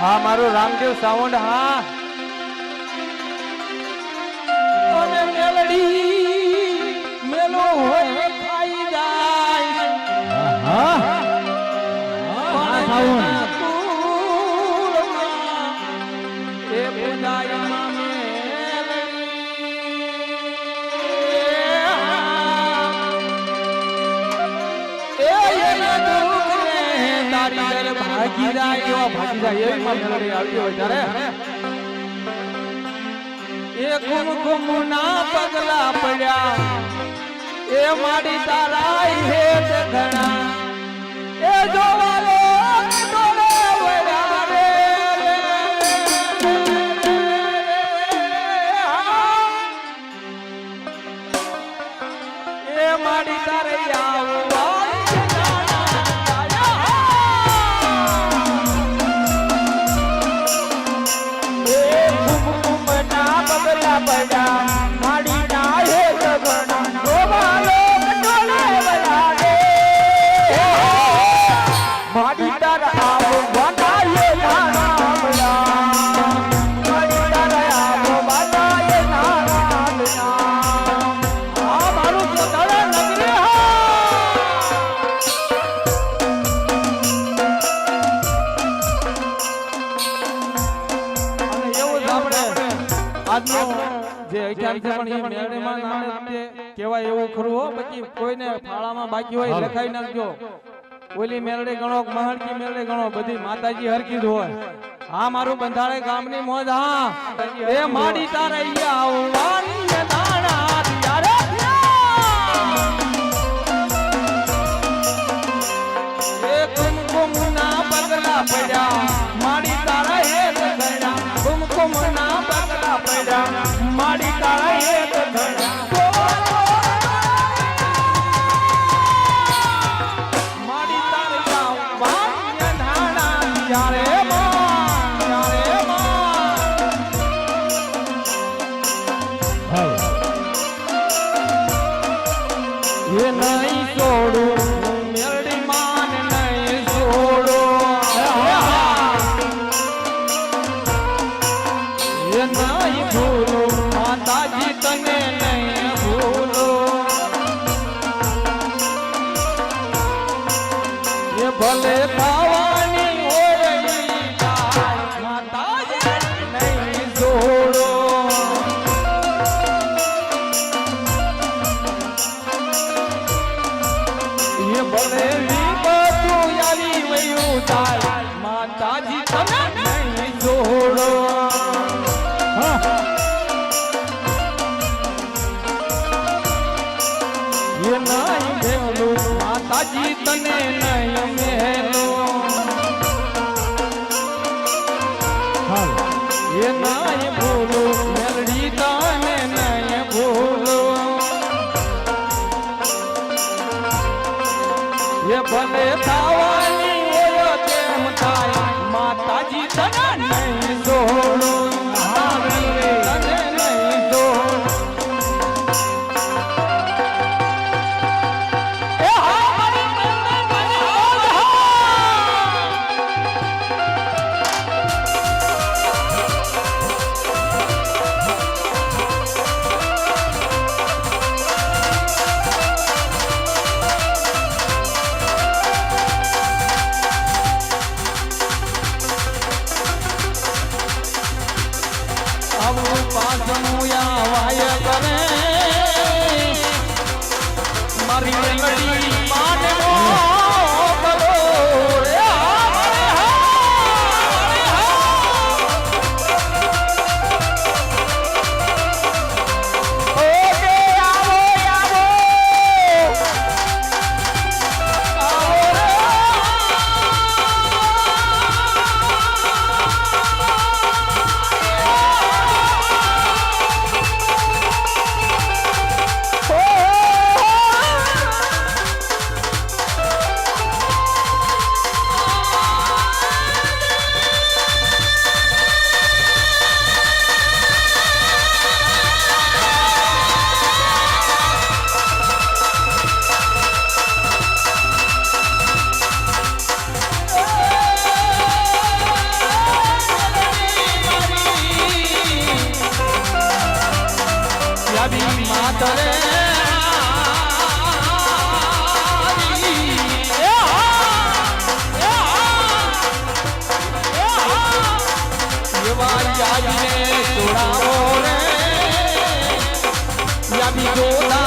હા મારું રામદેવ સાવંડ હા. ગઝલમાં મેલડી આવતી હોય ત્યારે એ કુમકુમ ના પગલા પડ્યા. એ મારી તારા ઘણા. બાકી કોઈને ફાળામાં બાકી હોય લખાઈ નાખજો. ઓલી મેલડી ગણો મહાન મહણકી મેલડી ગણો બધી માતાજી હરકી જ હોય. હા મારું બંધાળે ગામની મોજ હા. એ માડી તારે આવું એ નહીં છોડું. એ ભલે વિપતું આવી વયું જાય. માતાજી, તમે નહીં છોડો એ નહીં ભેલું. માતાજી, તને નહીં પાછ મુયા વાય કરે. Happy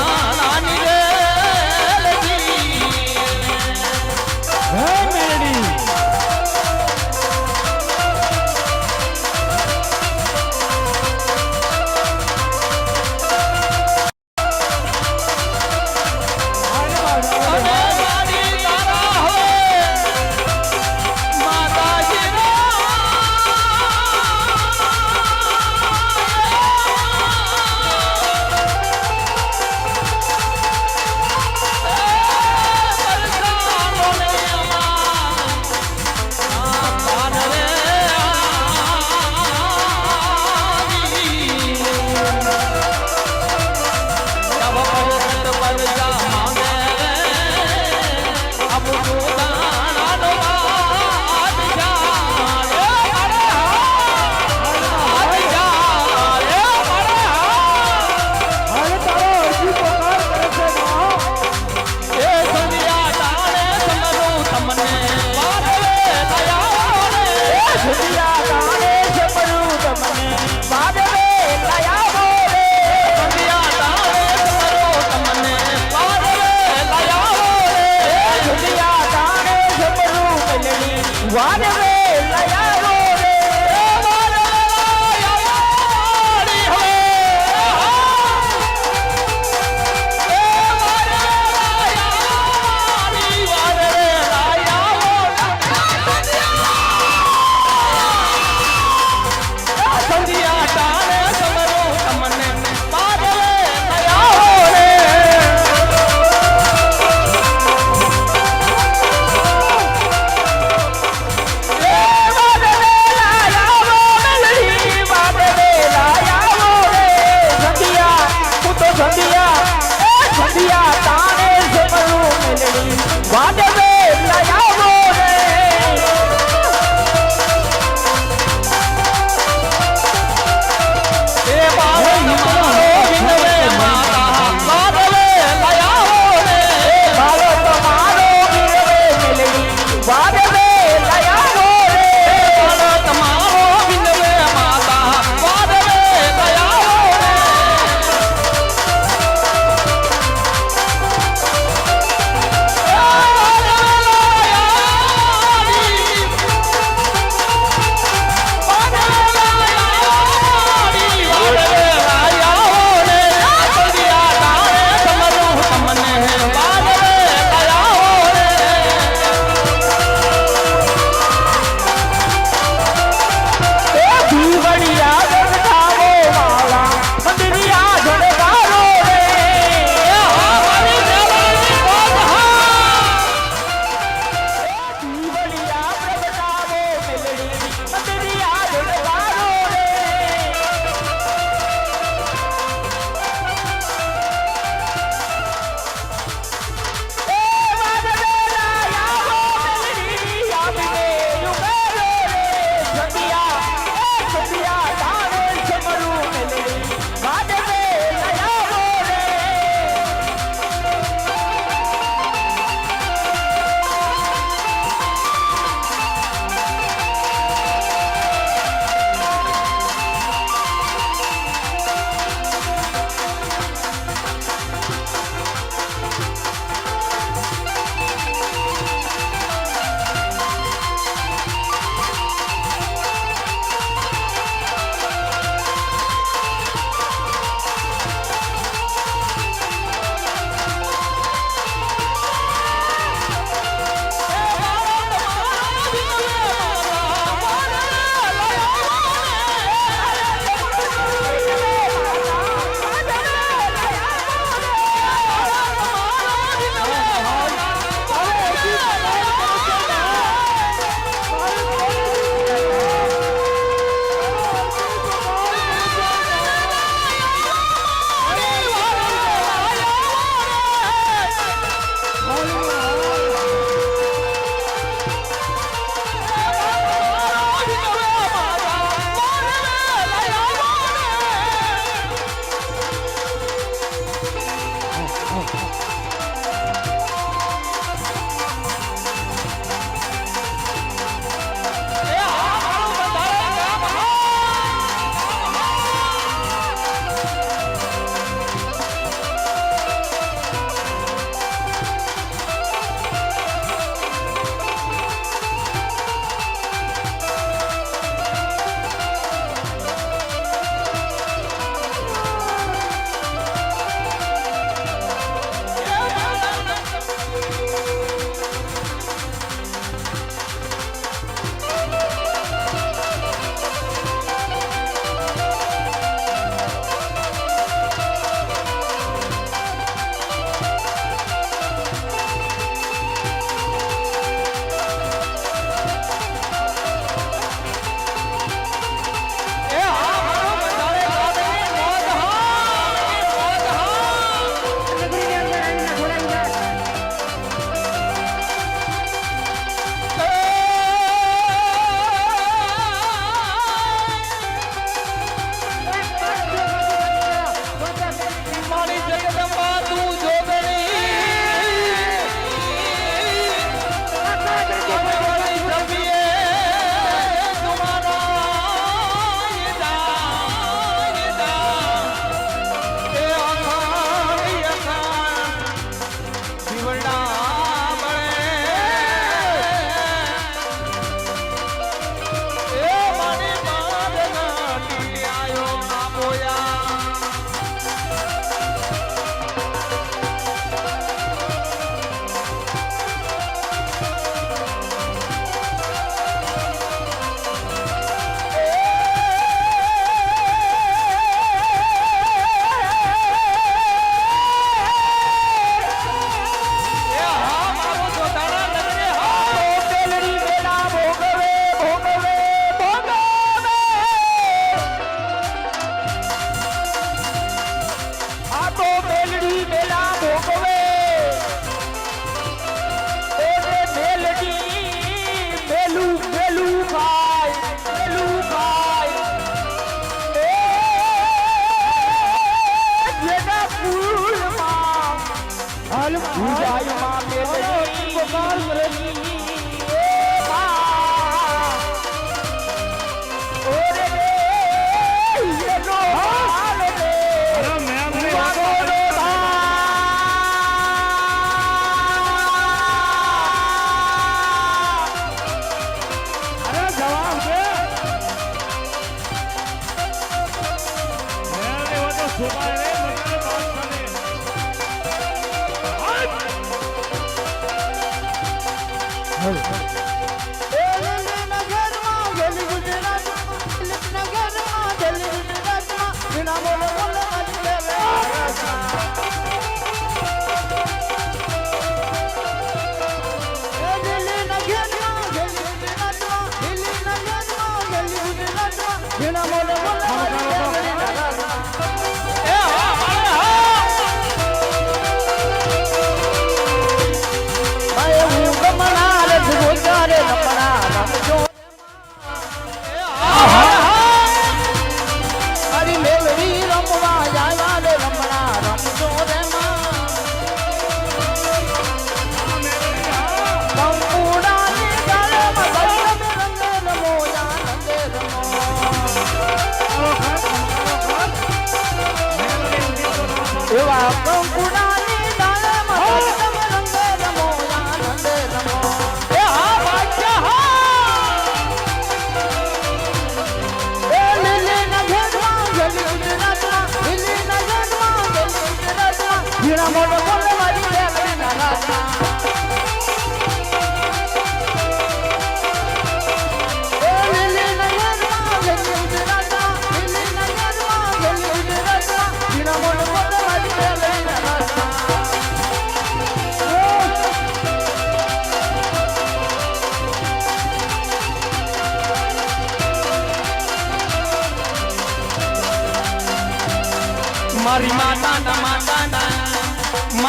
Tá Vamos por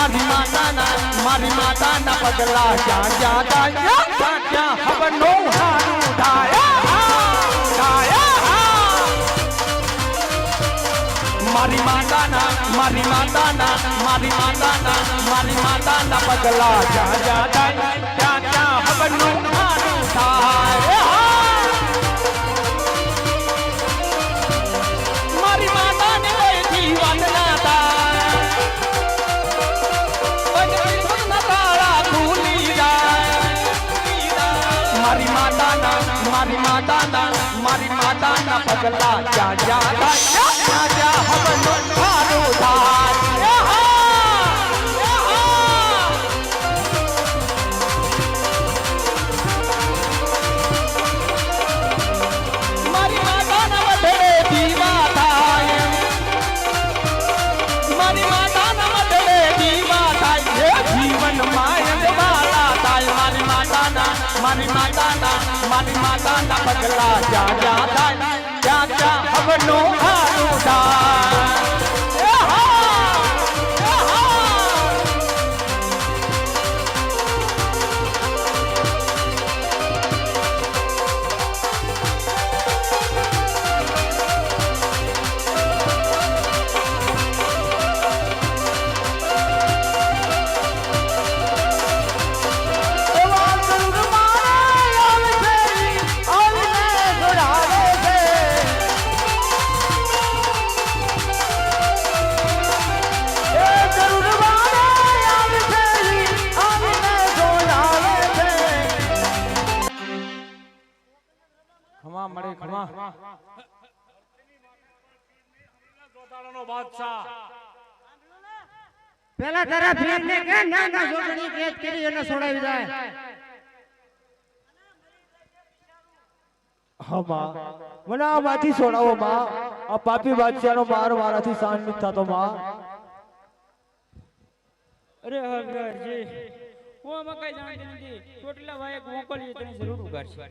मारी माता ना मारी माता ना पगला जा जा दाया जा जा हम नो हारू दाया मारी माता ना मारी माता ना मारी माता ना मारी माता ना पगला जा जा दाया जा जा हम नो મારી માતાના મારી માતાના પગલા જ્યાં જ્યાં થાય ત્યાં ત્યાં હવનનું મારું થાય યહા! યહા! મારી મારી માતાના જા જા થાય. હે જીવન માયંગ વાલા થાય ખમા મળે ખમા પેલા તારા ફ્રેન્ડને કે ના ના જોડણી કેદ કરી અને છોડાવી જાય. હા માં. મને આ માંથી છોડાવો માં. આ પાપી બાદશાહનો માર મારાથી સહન નથી થતો માં. અરે હરજી હું આમાં કઈ જાણતી નથી. ચોટીલા ભાઈ મોકલીએ તેની જરૂર ઉગાડશે